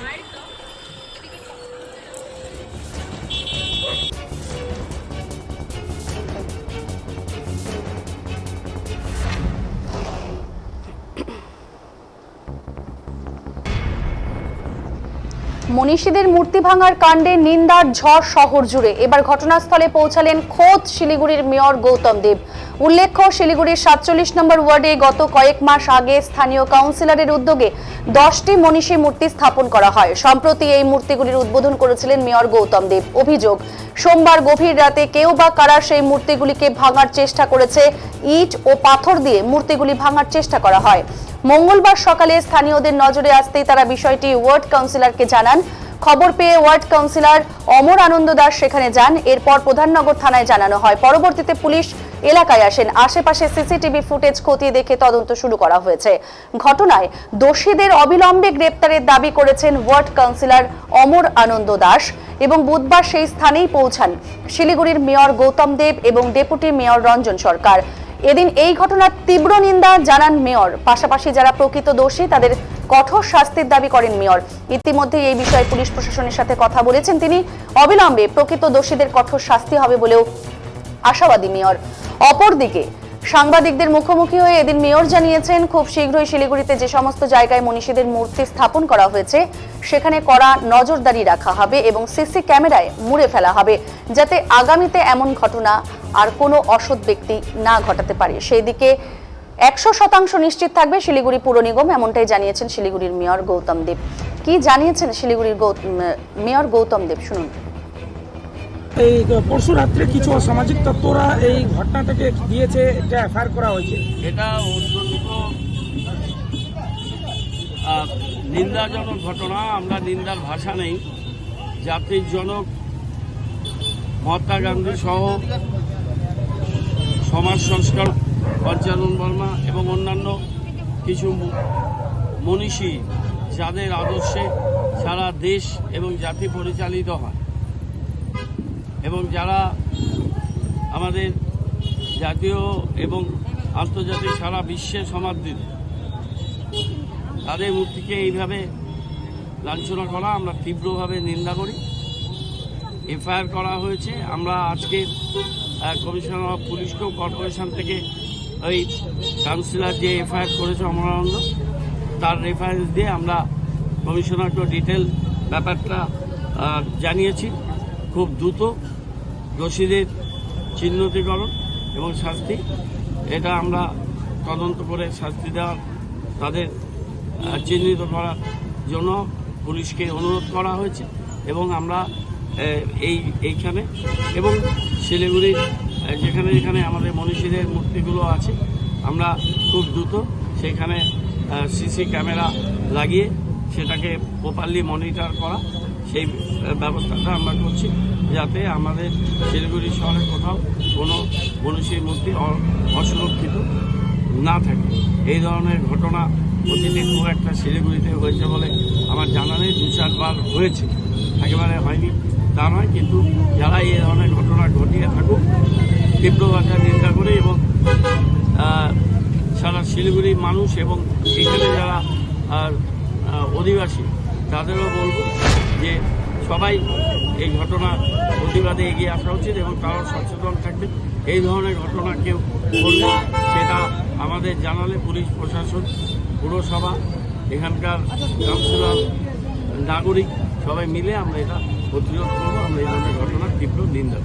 Right? মনীষীদের মূর্তি ভাঙার কাণ্ডে নিন্দার ঝড় শহর জুড়ে। এবার ঘটনাস্থলে পৌঁছালেন খোদ শিলিগুড়ির মেয়র গৌতম দেব। উল্লেখ্য, শিলিগুড়ির সাতচল্লিশ নম্বর ওয়ার্ডে গত কয়েক মাস আগে স্থানীয় কাউন্সিলরের উদ্যোগে দশটি মনীষী মূর্তি স্থাপন করা হয়। সম্প্রতি এই মূর্তিগুলির উদ্বোধন করেছিলেন মেয়র গৌতম দেব। অভিযোগ সোমবার গভীর রাতে কেউ বা কারা সেই মূর্তিগুলিকে ভাঙার চেষ্টা করেছে, ইট ও পাথর দিয়ে মূর্তিগুলি ভাঙার চেষ্টা করা হয়। মঙ্গলবার সকালে স্থানীয়দের নজরে আসতেই তারা বিষয়টি ওয়ার্ড কাউন্সিলরকে জানান। খবর পেয়ে ওয়ার্ড কাউন্সিলর অমর আনন্দ দাস সেখানে যান। এরপর প্রধাননগর থানায় জানানো হয়। পরবর্তীতে পুলিশ এলাকায় আসেন। আশেপাশে সিসিটিভি ফুটেজ খতিয়ে দেখে তদন্ত শুরু করা হয়েছে। ঘটনায় দোষীদের অবিলম্বে গ্রেপ্তারের দাবি করেছেন ওয়ার্ড কাউন্সিলর অমর আনন্দ দাস। এবং বুধবার সেই স্থানেই পৌঁছান শিলিগুড়ির মেয়র গৌতম দেব এবং ডেপুটি মেয়র রঞ্জন সরকার। এদিন এই ঘটনার তীব্র নিন্দা জানান মেয়র। পাশাপাশি যারা প্রকৃত দোষী, তাদের কঠোর শাস্তির দাবি করেন মেয়র। ইতিমধ্যে এই বিষয়ে পুলিশ প্রশাসনের সাথে কথা বলেছেন তিনি। অবিলম্বে প্রকৃত দোষীদের কঠোর শাস্তি হবে বলেও আশাবাদী মেয়র। অপরদিকে সাংবাদিকদের মুখোমুখি হয়ে এদিন মেয়র জানিয়েছেন, খুব শীঘ্রই শিলিগুড়িতে যে সমস্ত জায়গায় মনীষীদের মূর্তি স্থাপন করা হয়েছে, সেখানে কড়া নজরদারি রাখা হবে এবং সিসি ক্যামেরায় মুড়ে ফেলা হবে, যাতে আগামীতে এমন ঘটনা আর কোনো অসৎ ব্যক্তি না ঘটাতে পারে। সেই দিকে একশো শতাংশ নিশ্চিত থাকবে শিলিগুড়ি পুর নিগম, এমনটাই জানিয়েছেন শিলিগুড়ির মেয়র গৌতম দেব। কি জানিয়েছেন শিলিগুড়ির মেয়র গৌতম দেব? শুনুন। এই পরশু রাত্রে কিছু অসামাজিক তত্ত্বরা এই ঘটনাটাকে দিয়েছে, এটা এফআইআর করা হয়েছে। এটা অত্যন্ত নিন্দাজনক ঘটনা, আমরা নিন্দার ভাষা নেই। জাতির জনক মহাত্মা গান্ধী সহ সমাজ সংস্কার পঞ্চানন বর্মা এবং অন্যান্য কিছু মনীষী যাদের আদর্শে সারা দেশ এবং জাতি পরিচালিত হয়। এবং যারা আমাদের জাতীয় এবং আন্তর্জাতিক সারা বিশ্বে সমাদৃত, তাদের মূর্তিকে এইভাবে লাঞ্ছনা করা আমরা তীব্রভাবে নিন্দা করি। এফআইআর করা হয়েছে। আমরা আজকে কমিশনার অফ পুলিশকেও কর্পোরেশন থেকে ওই কাউন্সিলর যে এফআইআর করেছে অমরানন্দ, তার রেফারেন্স দিয়ে আমরা কমিশনারকে ডিটেল ব্যাপারটা জানিয়েছি। খুব দ্রুত দোষীদের চিহ্নিতকরণ এবং শাস্তি। এটা আমরা তদন্ত করে শাস্তি দেওয়ার তাদের চিহ্নিত করার জন্য পুলিশকে অনুরোধ করা হয়েছে এবং আমরা এই, এইখানে এবং শিলিগুড়ির যেখানে যেখানে আমাদের মনীষীদের মূর্তিগুলো আছে, আমরা খুব দ্রুত সেখানে সিসি ক্যামেরা লাগিয়ে সেটাকে প্রপারলি মনিটর করা সেই ব্যবস্থাটা আমরা করছি। যাতে আমাদের শিলিগুড়ি শহরে কোথাও কোনো মনীষীর মূর্তি অ- অসুরক্ষিত না থাকে। এই ধরনের ঘটনা প্রতিদিন খুব একটা শিলিগুড়িতে হয়েছে বলে আমার জানা নেই। দু চারবার হয়েছে। একেবারে হয়নি তা নয়, কিন্তু যারা এই ধরনের ঘটনা ঘটিয়ে থাকুক, তীব্র ভাষায় নিন্দা করে এবং সারা শিলিগুড়ির মানুষ এবং এখানে যারা, আর অধিবাসী, তাদেরও বলব যে সবাই এই ঘটনা প্রতিবাদে এগিয়ে আসা উচিত এবং তারাও সচেতন থাকবে। এই ধরনের ঘটনা কেউ করলে সেটা আমাদের জানালে পুলিশ, প্রশাসন, পুরসভা, এখানকার কাউন্সিলর, নাগরিক সবাই মিলে আমরা এটা প্রতিরোধ করব, আমরা এই ধরনের ঘটনার তীব্র নিন্দা